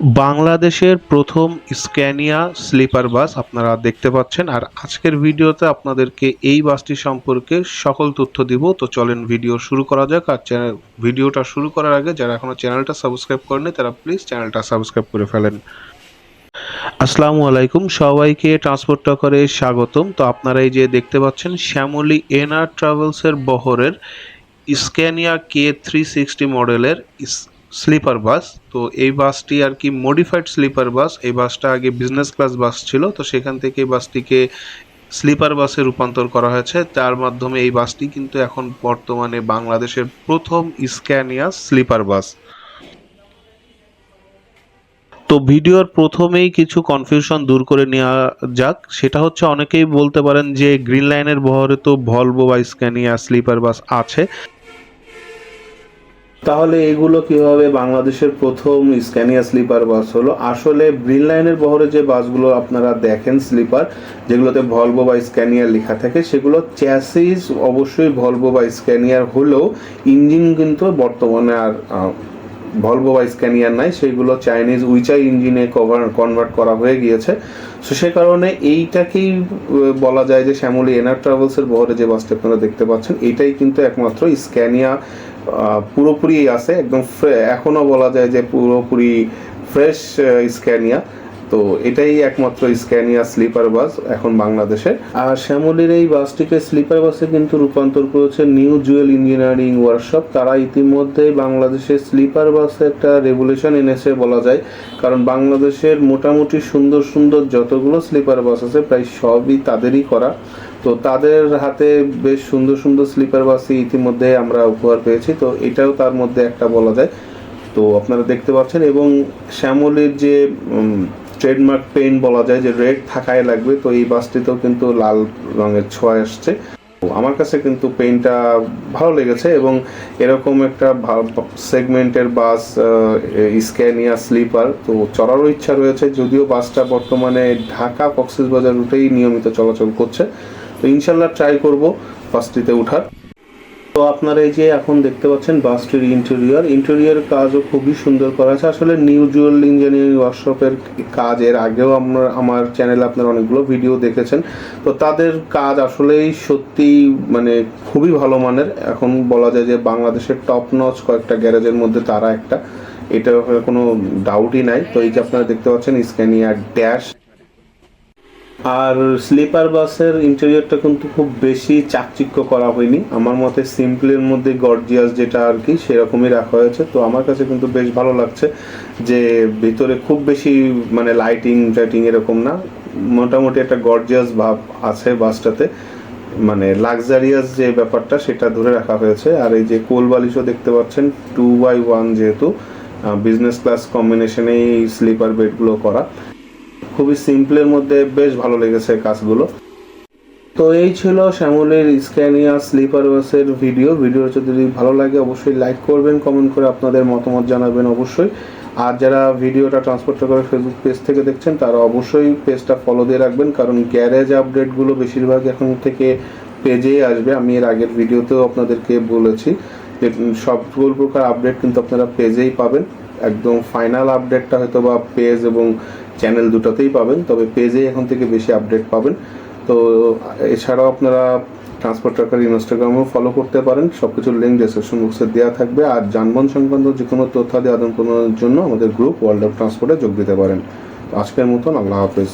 বাংলাদেশের প্রথম Scania sleeper বাস আপনারা দেখতে পাচ্ছেন। আর আজকের ভিডিওতে আপনাদেরকে এই বাসটি সম্পর্কে সকল তথ্য দিব। তো চলেন ভিডিও শুরু করা যাক। আর চ্যানেল, ভিডিওটা শুরু করার আগে যারা এখনও চ্যানেলটা সাবস্ক্রাইব করেনি তারা প্লিজ চ্যানেলটা সাবস্ক্রাইব করে ফেলেন। আসসালামু আলাইকুম, সবাইকে ট্রান্সপোর্ট করে স্বাগতম। তো আপনারা এই যে দেখতে পাচ্ছেন, শ্যামলী এনআর ট্রাভেলসের বহরের স্ক্যানিয়া কে থ্রি সিক্সটি মডেলের স্লিপার বাস। তো এই বাসটি আর কি মডিফাইড স্লিপার বাস। এই বাসটা আগে বিজনেস ক্লাস বাস ছিল, তো সেখান থেকে এই বাসটিকে স্লিপার বাসে রূপান্তর করা হয়েছে। তার মাধ্যমে এই বাসটি কিন্তু এখন বর্তমানে বাংলাদেশের প্রথম স্ক্যানিয়া স্লিপার বাস। তো ভিডিওর প্রথমেই কিছু কনফিউশন দূর করে নেওয়া যাক। সেটা হচ্ছে অনেকেই বলতে পারেন যে গ্রিন লাইনের বহরে তো ভলভো বা স্ক্যানিয়া স্লিপার বাস আছে। তাহলে এগুলো কীভাবে বাংলাদেশের প্রথম স্ক্যানিয়া স্লিপার বাস হলো? আসলে গ্রিন লাইনের বহরে যে বাসগুলো আপনারা দেখেন স্লিপার, যেগুলোতে ভলভো বা স্ক্যানিয়ার লেখা থাকে, সেগুলো চ্যাসিস অবশ্যই ভলভো বা স্ক্যানিয়ার হলেও ইঞ্জিন কিন্তু বর্তমানে আর ভলভো বা স্ক্যানিয়ার নাই, সেইগুলো চাইনিজ উইচাই ইঞ্জিনে কভার কনভার্ট করা হয়ে গিয়েছে। সো সে কারণে এইটাকেই বলা যায় যে শ্যামলী এনার ট্রাভেলসের বহরে যে বাসটি আপনারা দেখতে পাচ্ছেন, এটাই কিন্তু একমাত্র স্ক্যানিয়া পুরোপুরি আছে, একদম এখনও এখনও বলা যায় যে পুরোপুরি ফ্রেশ স্ক্যানিয়া তো এটাই একমাত্র স্ক্যানিয়া স্লিপার বাস এখন বাংলাদেশে। আর শ্যামলীর এই বাসটিকে স্লিপার বাসে কিন্তু রূপান্তর করেছে নিউ জুয়েল ইঞ্জিনিয়ারিং ওয়ার্কশপ। তারা ইতিমধ্যেই বাংলাদেশে স্লিপার বাসে একটা রেভুলেশন এনেছে বলা যায়। কারণ বাংলাদেশের মোটামুটি সুন্দর সুন্দর যতগুলো স্লিপার বাস আছে, প্রায় সবই তাদেরই করা। তো তাদের হাতে বেশ সুন্দর সুন্দর স্লিপার বাসই ইতিমধ্যে আমরা উপহার পেয়েছি। তো এটাও তার মধ্যে একটা বলা যায়। তো আপনারা দেখতে পাচ্ছেন এবং শ্যামলের যে ট্রেডমার্ক পেইন্ট বলা যায় যে রেড থাকাই লাগবে, তো এই বাসটিতেও কিন্তু লাল রঙের ছোঁয়া আসছে আমার কাছে কিন্তু পেইন্টটা ভালো লেগেছে এবং এরকম একটা সেগমেন্টের বাস স্ক্যানিয়া স্লিপার, তো চড়ারও ইচ্ছা রয়েছে, যদিও বাসটা বর্তমানে ঢাকা কক্সবাজার রুটেই নিয়মিত চলাচল করছে। তো ইনশাল্লাহ ট্রাই করব বাসটিতে ওঠার তো আপনারা এই যে এখন দেখতে পাচ্ছেন বাসটির ইন্টেরিয়র ইন্টেরিয়র কাজও খুবই সুন্দর করা আছে। আসলে নিউ জুয়েল ইঞ্জিনিয়ারিং ওয়ার্কশপের কাজ, এর আগেও আমরা, আমার চ্যানেলে আপনারা অনেকগুলো ভিডিও দেখেছেন। তো তাদের কাজ আসলেই সত্যি মানে খুবই ভালো মানের। এখন বলা যায় যে বাংলাদেশের টপ নচ কয়েকটা গ্যারেজের মধ্যে তারা একটা। এটা কোনো ডাউটই নাই। তো এই যে আপনারা দেখতে পাচ্ছেন স্ক্যানিয়া ড্যাশ আর স্লিপার বাসের ইন্টেরিয়রটা কিন্তু খুব বেশি চাকচিক্য করা হয়নি। আমার মতে সিম্পলের মধ্যে গর্জিয়াস যেটা আর কি, সেরকমই রাখা হয়েছে। তো আমার কাছে কিন্তু বেশ ভালো লাগছে যে ভিতরে খুব বেশি মানে লাইটিং টাইটিং এরকম না। মোটামুটি একটা গর্জিয়াস ভাব আছে বাসটাতে। মানে লাক্সারিয়াস যে ব্যাপারটা, সেটা ধরে রাখা হয়েছে। আর এই যে কোল বালিশও দেখতে পাচ্ছেন টু বাই ওয়ান যেহেতু বিজনেস ক্লাস কম্বিনেশনেই স্লিপার বেডগুলো করা। খুবই সিম্পলের মধ্যে বেশ ভালো লেগেছে কাজগুলো। তো এই ছিল শ্যামলের স্ক্যানিয়া স্লিপার বাসের ভিডিও ভিডিও যদি ভালো লাগে, অবশ্যই লাইক করবেন কমেন্ট করে আপনাদের মতামত জানাবেন অবশ্যই। আর যারা ভিডিওটা ট্রান্সপোর্ট করে ফেসবুক পেজ থেকে দেখছেন, তারা অবশ্যই পেজটা ফলো দিয়ে রাখবেন, কারণ গ্যারেজ আপডেটগুলো বেশিরভাগ এখন থেকে পেজেই আসবে। আমি এর আগের ভিডিওতেও আপনাদেরকে বলেছি যে সকল প্রকার আপডেট কিন্তু আপনারা পেজেই পাবেন। একদম ফাইনাল আপডেটটা হয়তো বা পেজ এবং চ্যানেল দুটোতেই পাবেন, তবে পেজে এখন থেকে বেশি আপডেট পাবেন। তো এছাড়াও আপনারা ট্রান্সপোর্ট ট্রাকার ইনস্টাগ্রামেও ফলো করতে পারেন। সব কিছুর লিঙ্ক ডিসক্রিপশন বক্সে দেওয়া থাকবে। আর যানবাহন সংক্রান্ত যে কোনো তথ্যাদি আদান প্রদানের জন্য আমাদের গ্রুপ ওয়ার্ল্ড অফ ট্রান্সপোর্টে যোগ দিতে পারেন। আজকের মতন আল্লাহ হাফেজ।